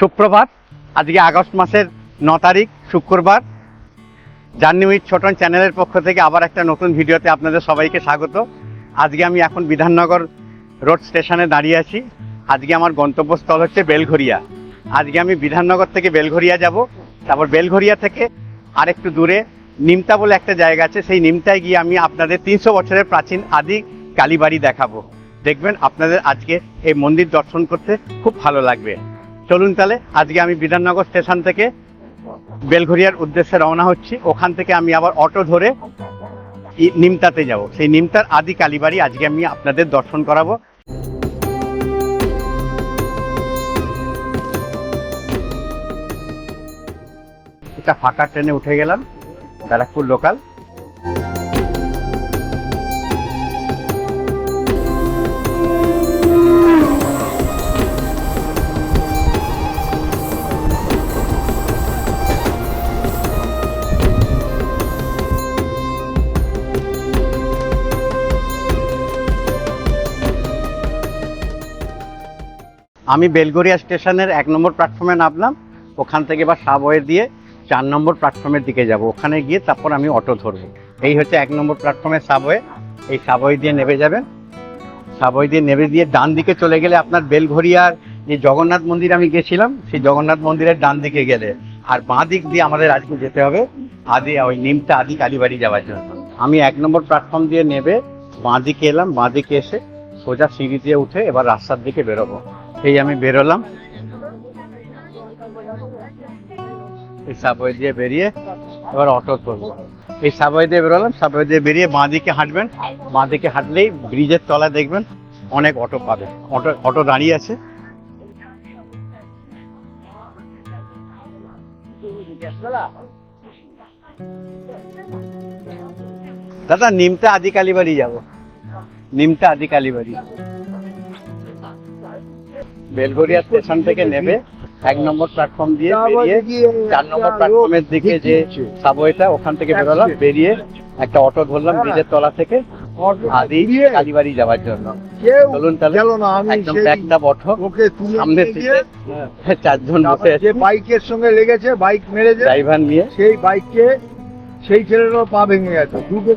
সুপ্রভাত আজকে আগস্ট মাসের ন তারিখ, শুক্রবার। জার্নি উইথ ছোটন চ্যানেলের পক্ষ থেকে আবার একটা নতুন ভিডিওতে আপনাদের সবাইকে স্বাগত। আজকে আমি এখন বিধাননগর রোড স্টেশনে দাঁড়িয়ে আছি। আজকে আমার গন্তব্যস্থল হচ্ছে বেলঘরিয়া আজকে আমি বিধাননগর থেকে বেলঘরিয়া যাব। তারপর বেলঘরিয়া থেকে আরেকটু দূরে নিমতা বলে একটা জায়গা আছে। সেই নিমতায় গিয়ে আমি আপনাদের তিনশো বছরের প্রাচীন আদি কালীবাড়ি দেখাবো। দেখবেন আপনাদের আজকে এই মন্দির দর্শন করতে খুব ভালো লাগবে। চলুন তাহলে, আজকে আমি বিধাননগর স্টেশন থেকে বেলঘরিয়ার উদ্দেশ্যে রওনা হচ্ছি। ওখান থেকে আমি আবার অটো ধরে নিমতাতে যাব। সেই নিমতার আদি কালীবাড়ি আজকে আমি আপনাদের দর্শন করাবো। এটা ফাঁকা ট্রেনে উঠে গেলাম, ব্যারাকপুর লোকাল। আমি বেলগড়িয়া স্টেশনের এক নম্বর প্ল্যাটফর্মে নামলাম, ওখান থেকে এবার সাবওয়ে দিয়ে চার নম্বর প্ল্যাটফর্মের দিকে যাব। ওখানে গিয়ে তারপর আমি অটো ধরবো। এই হচ্ছে এক নম্বর প্ল্যাটফর্মের সাবওয়ে। এই সাবওয়ে দিয়ে নেমে যাবেন। সাবওয়ে দিয়ে নেমে দিয়ে ডান দিকে চলে গেলে আপনার বেলঘরিয়ার যে জগন্নাথ মন্দির আমি গেছিলাম, সেই জগন্নাথ মন্দিরের ডান দিকে গেলে। আর বাঁ দিক দিয়ে আমাদের আজকে যেতে হবে, আদি ওই নিমটা আদি কালীবাড়ি যাওয়ার জন্য। আমি এক নম্বর প্ল্যাটফর্ম দিয়ে নেবে বাঁ দিকে এলাম, বাঁ দিকে এসে সোজা সিঁড়ি দিয়ে উঠে এবার রাস্তার দিকে বেরোবো। এই আমি বেরোলাম এই সাবওয়ে দিয়ে বেরিয়ে এবার অটো করব এই সাবওয়ে দিয়ে বেরোলাম সাবওয়ে দিয়ে বেরিয়ে বাঁ দিকে হাঁটবেন। বাঁ দিকে হাঁটলেই ব্রিজের তলায় দেখবেন অনেক অটো পাবে। অটো অটো দাঁড়িয়ে আছে। দাদা, নিমটা আদি কালীবাড়ি যাব। নিমটা আদি কালীবাড়ি বেলগড়িয়া স্টেশন থেকে নেবে। এক নম্বর প্ল্যাটফর্ম দিয়ে বেরিয়ে চার নম্বর প্ল্যাটফর্মের দিকে যে সাবওয়েটা ওখান থেকে বেরোলাম বেরিয়ে একটা অটো ধরলাম ব্রিজের তলা থেকে। আদি কালীবাড়ি যাওয়ার জন্য। চলুন তাহলে একদম সামনে থেকে চারজন বসে যে বাইকের সঙ্গে লেগেছে বাইক মেরেছে ড্রাইভার নিয়ে। সেই বাইককে সেই ছেলেরও পা ভেঙে গেছে।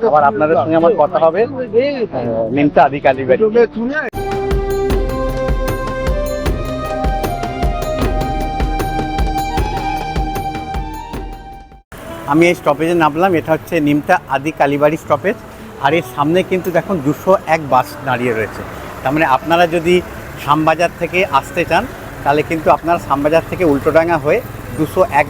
আবার আপনাদের সঙ্গে আমার কথা হবে। নিমতা আদি কালীবাড়ি। আমি এই স্টপেজে নামলাম। এটা হচ্ছে নিমতা আদি কালীবাড়ি স্টপেজ আর এর সামনে কিন্তু দেখুন দুশো এক বাস দাঁড়িয়ে রয়েছে। তার মানে আপনারা যদি শ্যামবাজার থেকে আসতে চান, তাহলে কিন্তু আপনারা শ্যামবাজার থেকে উল্টোডাঙ্গা হয়ে দুশো এক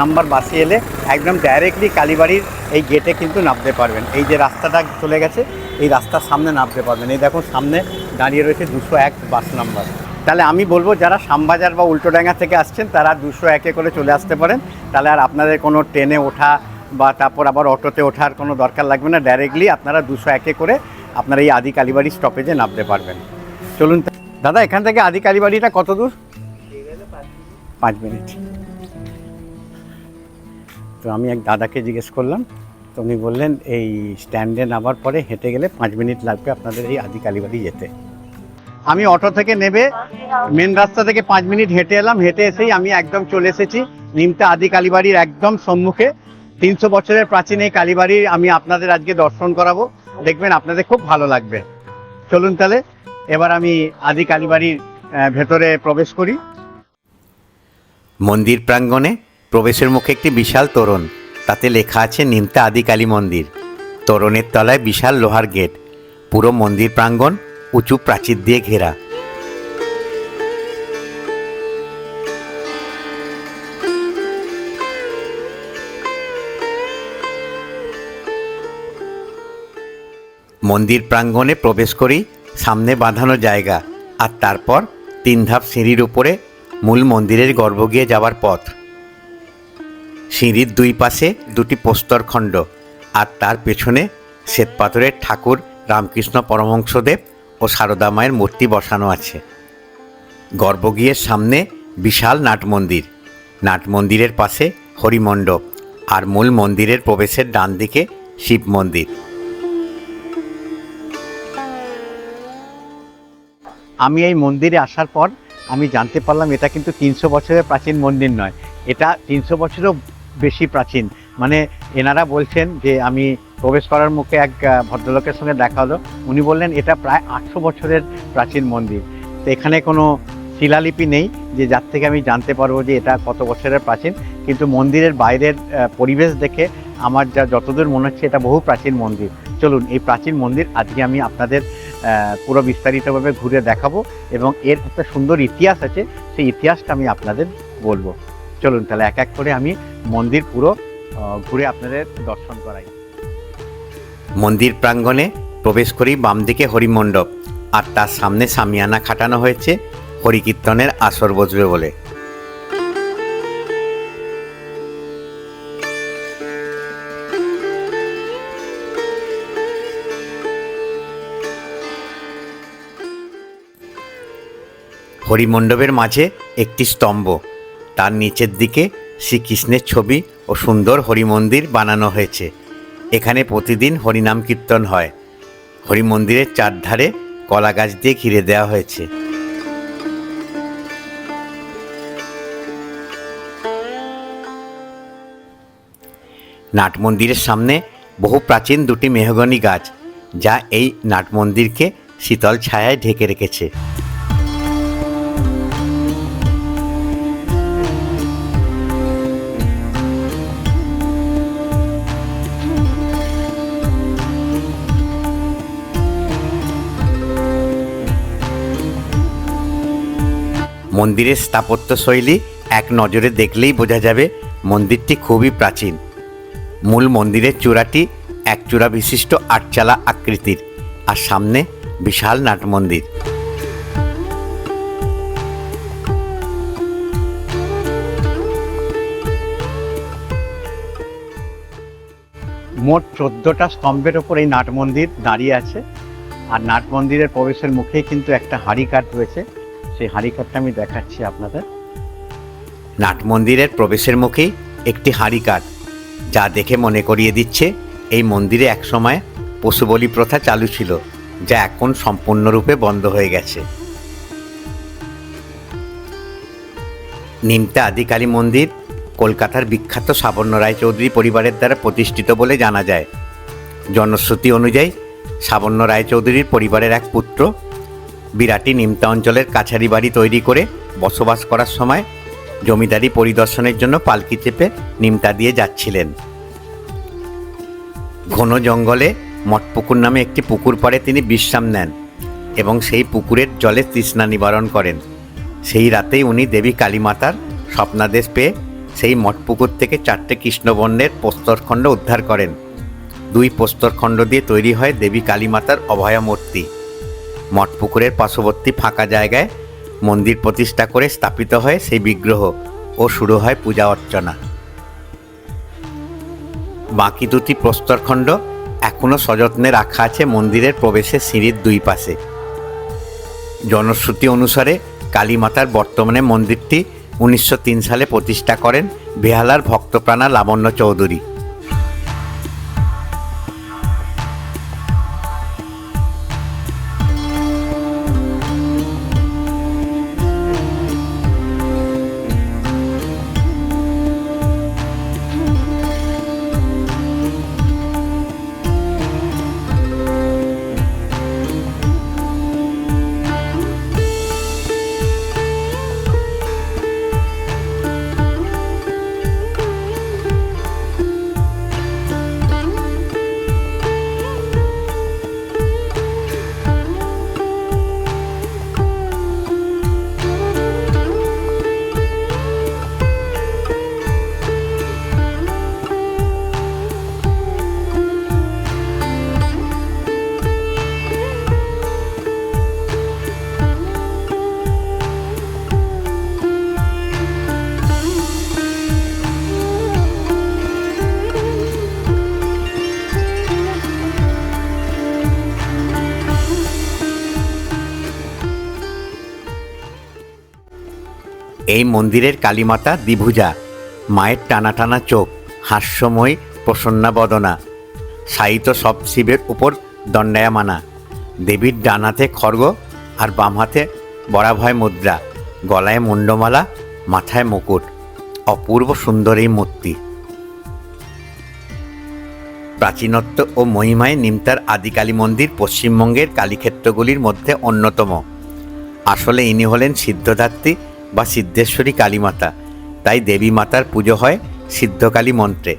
নাম্বার বাসে এলে একদম ডাইরেক্টলি কালীবাড়ির এই গেটে কিন্তু নামতে পারবেন। এই যে রাস্তাটা চলে গেছে, এই রাস্তার সামনে নামতে পারবেন। এই দেখুন সামনে দাঁড়িয়ে রয়েছে দুশো এক বাস নাম্বার তাহলে আমি বলব যারা শ্যামবাজার বা উল্টোডাঙ্গা থেকে আসছেন, তারা দুশো একে করে চলে আসতে পারেন। তাহলে আর আপনাদের কোনো ট্রেনে ওঠা বা তারপর আবার অটোতে ওঠার কোনো দরকার লাগবে না। ডাইরেক্টলি আপনারা দুশো একে করে আপনারা এই আদি কালীবাড়ি স্টপেজে নামতে পারবেন। চলুন দাদা, এখান থেকে আদি কালীবাড়িটা কত দূর? পাঁচ মিনিট। তো আমি এক দাদাকে জিজ্ঞেস করলাম, তো উনি বললেন, এই স্ট্যান্ডে নামার পরে হেঁটে গেলে পাঁচ মিনিট লাগবে আপনাদের এই আদি কালীবাড়ি যেতে। আমি অটো থেকে নেবে মেন রাস্তা থেকে পাঁচ মিনিট হেঁটে এলাম, হেঁটে এসেই আমি একদম চলে এসেছি নিমতা আদি কালীবাড়ির একদম সম্মুখে। তিনশো বছরের প্রাচীন এই কালীবাড়ির আমি আপনাদের আজকে দর্শন করাবো। দেখবেন আপনাদের খুব ভালো লাগবে। চলুন তাহলে, এবার আমি আদি কালীবাড়ির ভেতরে প্রবেশ করি। মন্দির প্রাঙ্গণে প্রবেশের মুখে একটি বিশাল তোরণ। তাতে লেখা আছে নিমতা আদি কালী মন্দির। তোরণের তলায় বিশাল লোহার গেট। পুরো মন্দির প্রাঙ্গণ উঁচু প্রাচীর দিয়ে ঘেরা। মন্দির প্রাঙ্গণে প্রবেশ করি, সামনে বাঁধানো জায়গা, আর তারপর তিন ধাপ সিঁড়ির উপরে মূল মন্দিরের গর্ভগৃহে যাওয়ার পথ। সিঁড়ির দুই পাশে দুটি প্রস্তরখণ্ড আর তার পেছনে শ্বেতপাথরের ঠাকুর রামকৃষ্ণ পরমহংসদেব ও সারদা মায়ের মূর্তি বসানো আছে। গর্ভগৃহের সামনে বিশাল নাট মন্দির। নাট মন্দিরের পাশে হরিমণ্ডপ আর মূল মন্দিরের প্রবেশের ডান দিকে শিব মন্দির। আমি এই মন্দিরে আসার পর আমি জানতে পারলাম এটা কিন্তু তিনশো বছরের প্রাচীন মন্দির নয়। এটা তিনশো বছরও বেশি প্রাচীন। মানে এনারা বলছেন যে আমি প্রবেশ করার মুখে এক ভদ্রলোকের সঙ্গে দেখা হলো। উনি বললেন, এটা প্রায় আটশো বছরের প্রাচীন মন্দির। তো এখানে কোনো শিলালিপি নেই যে যার থেকে আমি জানতে পারব যে এটা কত বছরের প্রাচীন। কিন্তু মন্দিরের বাইরের পরিবেশ দেখে আমার যা যতদূর মনে হচ্ছে এটা বহু প্রাচীন মন্দির। চলুন, এই প্রাচীন মন্দির আজকে আমি আপনাদের পুরো বিস্তারিতভাবে ঘুরে দেখাবো এবং এর একটা সুন্দর ইতিহাস আছে, সেই ইতিহাসটা আমি আপনাদের বলব। চলুন, তাহলে এক এক করে আমি মন্দির পুরো ঘুরে আপনাদের দর্শন করাই। মন্দির প্রাঙ্গণে প্রবেশ করেই বাম দিকে হরিমণ্ডপ আর তার সামনে সামিয়ানা খাটানো হয়েছে হরিকীর্তনের আসর বসবে বলে। হরিমণ্ডপের মাঝে একটি স্তম্ভ, তার নিচের দিকে শ্রীকৃষ্ণের ছবি ও সুন্দর হরিমন্দির বানানো হয়েছে। এখানে প্রতিদিন হরিনাম কীর্তন হয়। হরি মন্দিরের চারধারে কলা গাছ দিয়ে ঘিরে দেওয়া হয়েছে। নাট মন্দিরের সামনে বহু প্রাচীন দুটি মেহগনি গাছ, যা এই নাট মন্দিরকে শীতল ছায়ায় ঢেকে রেখেছে। মন্দিরের স্থাপত্য শৈলী এক নজরে দেখলেই বোঝা যাবে মন্দিরটি খুবই প্রাচীন। মূল মন্দিরের চূড়াটি এক চূড়া বিশিষ্ট আটচালা আকৃতির আর সামনে বিশাল নাট মন্দির। মোট চোদ্দোটা স্তম্ভের ওপর এই নাট মন্দির দাঁড়িয়ে আছে। আর নাট মন্দিরের প্রবেশের মুখেই কিন্তু একটা হাঁড়ি কাঠ রয়েছে। সেই হাঁড়ি কাঠটা আমি দেখাচ্ছি আপনাদের। নাট মন্দিরের প্রবেশের মুখেই একটি হাঁড়ি কাঠ যা দেখে মনে করিয়ে দিচ্ছে এই মন্দিরে একসময় পশু বলি প্রথা চালু ছিল, যা এখন সম্পূর্ণরূপে বন্ধ হয়ে গেছে। নিমতা আদিকালী মন্দির কলকাতার বিখ্যাত সাবর্ণ রায়চৌধুরী পরিবারের দ্বারা প্রতিষ্ঠিত বলে জানা যায়। জনশ্রুতি অনুযায়ী, সাবর্ণ রায়চৌধুরীর পরিবারের এক পুত্র বিরাটি নিমতা অঞ্চলের কাছারি বাড়ি তৈরি করে বসবাস করার সময় জমিদারি পরিদর্শনের জন্য পালকি চেপে নিমতা দিয়ে যাচ্ছিলেন। ঘন জঙ্গলে মটপুকুর নামে একটি পুকুর পাড়ে তিনি বিশ্রাম নেন এবং সেই পুকুরের জলে তৃষ্ণা নিবারণ করেন। সেই রাতেই উনি দেবী কালীমাতার স্বপ্নাদেশ পেয়ে সেই মঠপুকুর থেকে চারটে কৃষ্ণবর্ণের প্রস্তরখণ্ড উদ্ধার করেন। দুই প্রস্তরখণ্ড দিয়ে তৈরি হয় দেবী কালীমাতার অভয়া মূর্তি মঠপুকুরের পার্শ্ববর্তী ফাঁকা জায়গায় মন্দির প্রতিষ্ঠা করে স্থাপিত হয় সেই বিগ্রহ ও শুরু হয় পূজা অর্চনা। বাকি দুটি প্রস্তরখণ্ড এখনও সযত্নে রাখা আছে মন্দিরের প্রবেশের সিঁড়ির দুই পাশে। জনশ্রুতি অনুসারে কালীমাতার বর্তমানে মন্দিরটি উনিশশো তিন সালে প্রতিষ্ঠা করেন বেহালার ভক্তপ্রাণা লাবণ্য চৌধুরী। এই মন্দিরের কালীমাতা দ্বিভুজা, মায়ের টানা টানা চোখ, হাস্যময়ী প্রসন্না বদনা সাহিত্য সব শিবের উপর দণ্ডায়মানা, দেবীর ডান হাতে আর বাম হাতে বরাভয় মুদ্রা, গলায় মুন্ডমালা, মাথায় মুকুট, অপূর্ব সুন্দর এই মূর্তি। প্রাচীনত্ব ও মহিমায় নিমতার আদিকালী মন্দির পশ্চিমবঙ্গের কালীক্ষেত্রগুলির মধ্যে অন্যতম। আসলে ইনি হলেন সিদ্ধদাত্রী বা সিদ্ধেশ্বরী কালীমাতা। তাই দেবী মাতার পুজো হয় সিদ্ধকালী মন্ত্রে।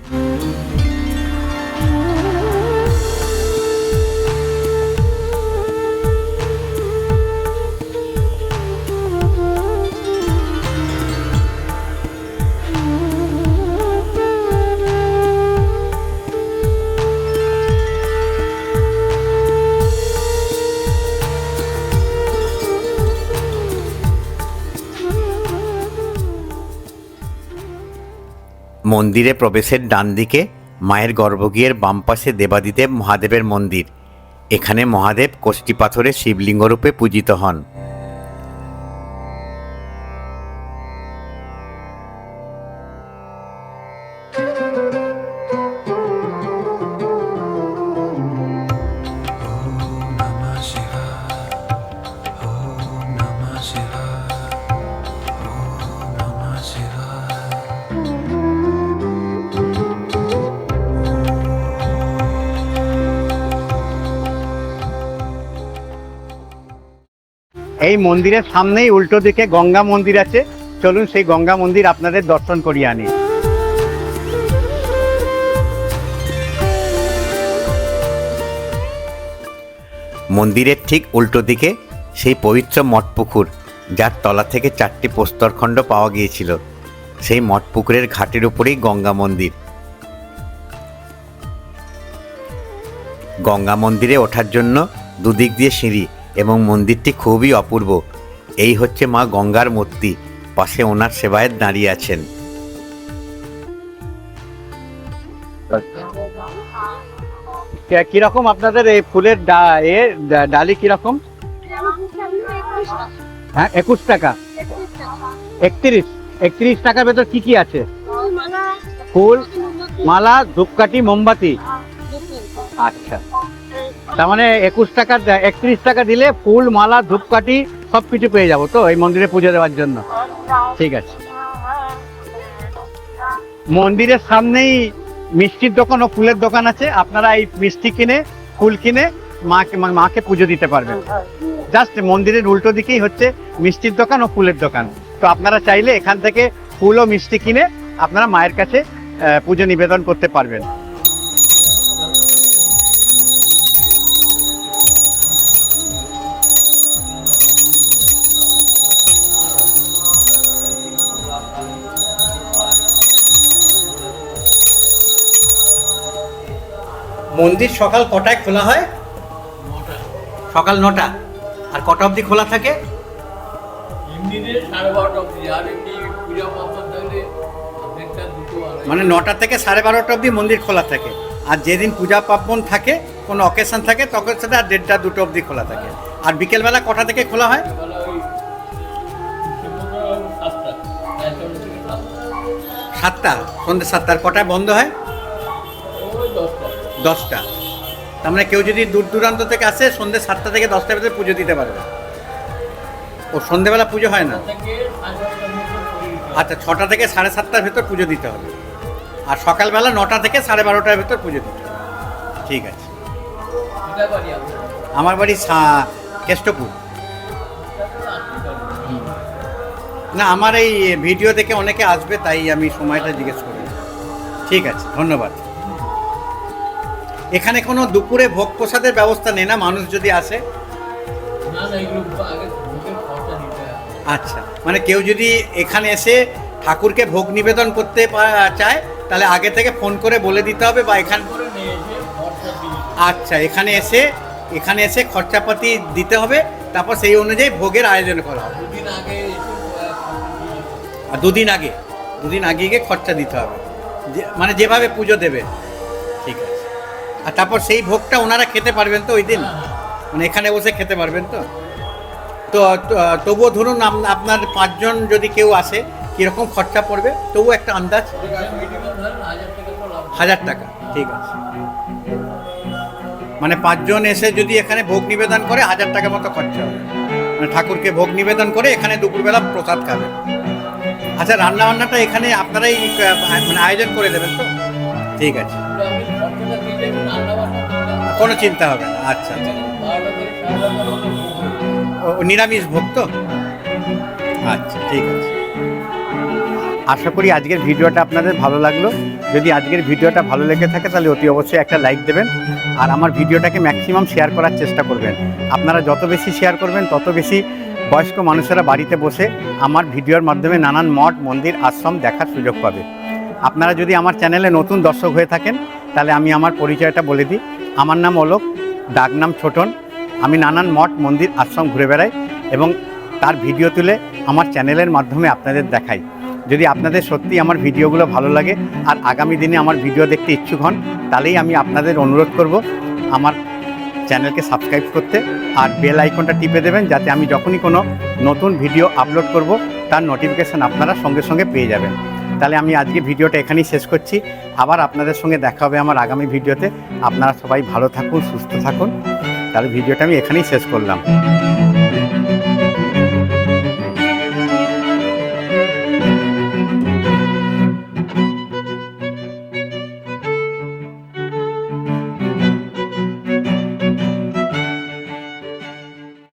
মন্দিরে প্রবেশের ডান দিকে মায়ের গর্ভগৃহের বাম পাশে দেবাদিদেব মহাদেবের মন্দির। এখানে মহাদেব কষ্টি পাথরে শিবলিঙ্গরূপে পূজিত হন। এই মন্দিরের সামনেই উল্টো দিকে গঙ্গা মন্দির আছে। চলুন সেই গঙ্গা মন্দির আপনাদের দর্শন করিয়ে আনি। মন্দিরের ঠিক উল্টো দিকে সেই পবিত্র মঠপুকুর যার তলা থেকে চারটি প্রস্তরখণ্ড পাওয়া গিয়েছিল। সেই মঠপুকুরের ঘাটের উপরেই গঙ্গা মন্দির। গঙ্গা মন্দিরে ওঠার জন্য দুদিক দিয়ে সিঁড়ি এবং মন্দিরটি খুবই অপূর্ব। এই হচ্ছে মা গঙ্গার মূর্তি। পাশে ওনার সেবায়েত দাঁড়িয়ে আছেন। কে- কীরকম আপনাদের এই ফুলের ডা- এ ডা- ডালি কীরকম হ্যাঁ একুশ টাকা। একত্রিশ। একত্রিশ টাকার ভেতর কি কি আছে? ফুল মালা ধূপকাঠি মোমবাতি। আচ্ছা। তার মানে একুশ টাকা একত্রিশ টাকা দিলে ফুল, মালা, ধূপকাঠি সব কিছু পেয়ে যাব তো এই মন্দিরে পুজো দেওয়ার জন্য। ঠিক আছে। মন্দিরের সামনেই মিষ্টির দোকান ও ফুলের দোকান আছে। আপনারা এই মিষ্টি কিনে, ফুল কিনে মাকে মাকে পুজো দিতে পারবেন। জাস্ট মন্দিরের উল্টো দিকেই হচ্ছে মিষ্টির দোকান ও ফুলের দোকান। তো আপনারা চাইলে এখান থেকে ফুল ও মিষ্টি কিনে আপনারা মায়ের কাছে পুজো নিবেদন করতে পারবেন। মন্দির সকাল কটায় খোলা হয়? সকাল নটা। আর কটা অবধি খোলা থাকে? মানে নটা থেকে সাড়ে বারোটা অবধি মন্দির খোলা থাকে। আর যেদিন পূজা পার্বণ থাকে কোনো অকেশন থাকে তখন সেটা আর দেড়টা দুটো অবধি খোলা থাকে। আর বিকেলবেলা কটা থেকে খোলা হয়? সাতটা সন্ধ্যে সাতটার কটায় বন্ধ হয়? দশটা। দশটা তার মানে কেউ যদি দূর দূরান্ত থেকে আসে, সন্ধ্যে সাতটা থেকে দশটার ভিতরে পুজো দিতে পারবে। ও সন্ধ্যেবেলা পুজো হয় না। আচ্ছা ছটা থেকে সাড়ে সাতটার ভেতর পুজো দিতে হবে। আর সকালবেলা নটা থেকে সাড়ে বারোটার ভেতর পুজো দিতে হবে। ঠিক আছে। আমার বাড়ি কেষ্টপুর। না, আমার এই ভিডিও দেখে অনেকে আসবে, তাই আমি সময়টা জিজ্ঞেস করি। ঠিক আছে, ধন্যবাদ। এখানে কোনো দুপুরে ভোগ প্রসাদের ব্যবস্থা নেই না? মানুষ যদি আসে? আচ্ছা মানে কেউ যদি এখানে এসে ঠাকুরকে ভোগ নিবেদন করতে চায় তাহলে আগে থেকে ফোন করে বলে দিতে হবে বা এখান আচ্ছা এখানে এসে এখানে এসে খরচাপাতি দিতে হবে তারপর সেই অনুযায়ী ভোগের আয়োজন করা হবে। দুদিন আগে দুদিন আগে দুদিন আগে গিয়ে খরচা দিতে হবে। যে মানে যেভাবে পুজো দেবে। ঠিক আছে। আর তারপর সেই ভোগটা ওনারা খেতে পারবেন তো ওই দিন? মানে এখানে বসে খেতে পারবেন তো? তো তবুও ধরুন আপনার পাঁচজন যদি কেউ আসে, কীরকম খরচা পড়বে? তবু একটা আন্দাজ? হাজার টাকা, ঠিক আছে। মানে পাঁচজন এসে যদি এখানে ভোগ নিবেদন করে, হাজার টাকা মতো খরচা হবে। মানে ঠাকুরকে ভোগ নিবেদন করে এখানে দুপুরবেলা প্রসাদ খাবেন। আচ্ছা রান্না বান্নাটা এখানে আপনারাই মানে আয়োজন করে দেবেন তো? ঠিক আছে। কোনো চিন্তা হবে না। আচ্ছা আচ্ছা। নিরামিষ ভোগ তো? আচ্ছা ঠিক আছে। আশা করি আজকের ভিডিওটা আপনাদের ভালো লাগল। যদি আজকের ভিডিওটা ভালো লেগে থাকে, তাহলে অতি অবশ্যই একটা লাইক দেবেন আর আমার ভিডিওটাকে ম্যাক্সিমাম শেয়ার করার চেষ্টা করবেন। আপনারা যত বেশি শেয়ার করবেন, তত বেশি বয়স্ক মানুষেরা বাড়িতে বসে আমার ভিডিওর মাধ্যমে নানান মঠ, মন্দির, আশ্রম দেখার সুযোগ পাবে। আপনারা যদি আমার চ্যানেলে নতুন দর্শক হয়ে থাকেন, তাহলে আমি আমার পরিচয়টা বলে দিই। আমার নাম অলোক ডাকনাম ছোটন। আমি নানান মঠ, মন্দির, আশ্রম ঘুরে বেড়াই এবং তার ভিডিও তুলে আমার চ্যানেলের মাধ্যমে আপনাদের দেখাই। যদি আপনাদের সত্যি আমার ভিডিওগুলো ভালো লাগে আর আগামী দিনে আমার ভিডিও দেখতে ইচ্ছুক হন, তাহলেই আমি আপনাদের অনুরোধ করব আমার চ্যানেলকে সাবস্ক্রাইব করতে আর বেল আইকনটা টিপে দেবেন যাতে আমি যখনই কোনো নতুন ভিডিও আপলোড করব, তার নোটিফিকেশান আপনারা সঙ্গে সঙ্গে পেয়ে যাবেন। তাহলে আমি আজকে ভিডিওটা এখানেই শেষ করছি। আবার আপনাদের সঙ্গে দেখা হবে আমার আগামী ভিডিওতে। আপনারা সবাই ভালো থাকুন, সুস্থ থাকুন। তাহলে ভিডিওটা আমি এখানেই শেষ করলাম।